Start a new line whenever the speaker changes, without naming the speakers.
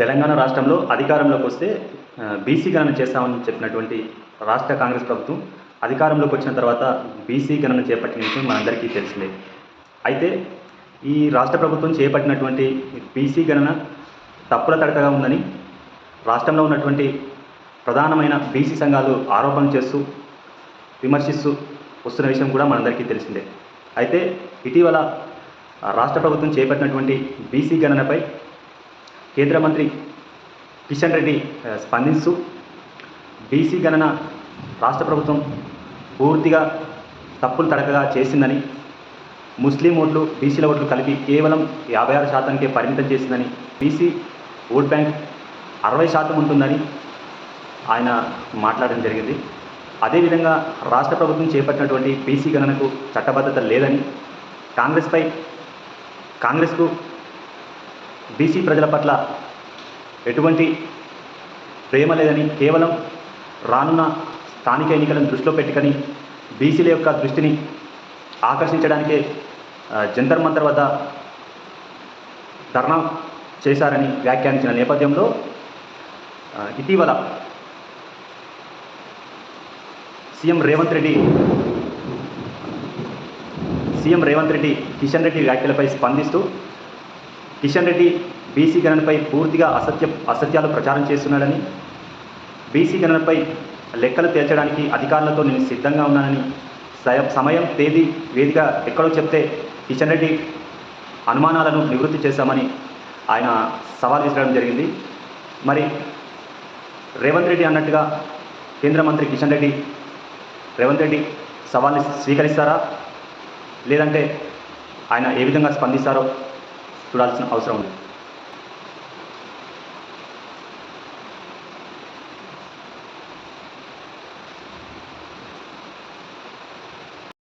తెలంగాణ రాష్ట్రంలో అధికారంలోకి వస్తే బీసీ గణన చేస్తామని చెప్పినటువంటి రాష్ట్ర కాంగ్రెస్ ప్రభుత్వం అధికారంలోకి వచ్చిన తర్వాత బీసీ గణన చేపట్టిన విషయం మనందరికీ తెలిసిందే. అయితే ఈ రాష్ట్ర ప్రభుత్వం చేపట్టినటువంటి బీసీ గణన తప్పుల తడకగా ఉందని రాష్ట్రంలో ఉన్నటువంటి ప్రధానమైన బీసీ సంఘాలు ఆరోపణలు చేస్తూ విమర్శిస్తూ వస్తున్న విషయం కూడా మనందరికీ తెలిసిందే. అయితే ఇటీవల రాష్ట్ర ప్రభుత్వం చేపట్టినటువంటి బీసీ గణనపై కేంద్ర మంత్రి కిషన్ రెడ్డి స్పందిస్తూ బీసీ గణన రాష్ట్ర ప్రభుత్వం పూర్తిగా తప్పులు తడకగా చేసిందని ముస్లిం ఓట్లు బీసీల ఓట్లు కలిపి కేవలం యాభై ఆరు శాతానికే పరిమితం చేసిందని బీసీ ఓట్ బ్యాంక్ అరవై శాతం ఉంటుందని ఆయన మాట్లాడడం జరిగింది. అదేవిధంగా రాష్ట్ర ప్రభుత్వం చేపట్టినటువంటి బీసీ గణనకు చట్టబద్ధత లేదని కాంగ్రెస్పై కాంగ్రెస్కు బీసీ ప్రజల పట్ల ఎటువంటి ప్రేమ లేదని కేవలం రానున్న స్థానిక ఎన్నికలను దృష్టిలో పెట్టుకొని బీసీల యొక్క దృష్టిని ఆకర్షించడానికే జంతర్ మంతర్ వద్ద ధర్నా చేశారని వ్యాఖ్యానించిన నేపథ్యంలో ఇటీవల సీఎం రేవంత్ రెడ్డి సీఎం రేవంత్ రెడ్డి కిషన్ రెడ్డి వ్యాఖ్యలపై స్పందిస్తూ కిషన్ రెడ్డి బీసీ గణనపై పూర్తిగా అసత్య అసత్యాలు ప్రచారం చేస్తున్నాడని బీసీ గణనపై లెక్కలు తేల్చడానికి అధికారులతో నేను సిద్ధంగా ఉన్నానని సమయం తేదీ వేదిక ఎక్కడో చెప్తే కిషన్ రెడ్డి అనుమానాలను నివృత్తి చేశామని ఆయన సవాల్ విసరడం జరిగింది. మరి రేవంత్ రెడ్డి అన్నట్టుగా కేంద్ర మంత్రి కిషన్ రెడ్డి రేవంత్ రెడ్డి సవాల్ని స్వీకరిస్తారా? లేదంటే ఆయన ఏ విధంగా స్పందిస్తారో सुडाल्सन अवसरमुळे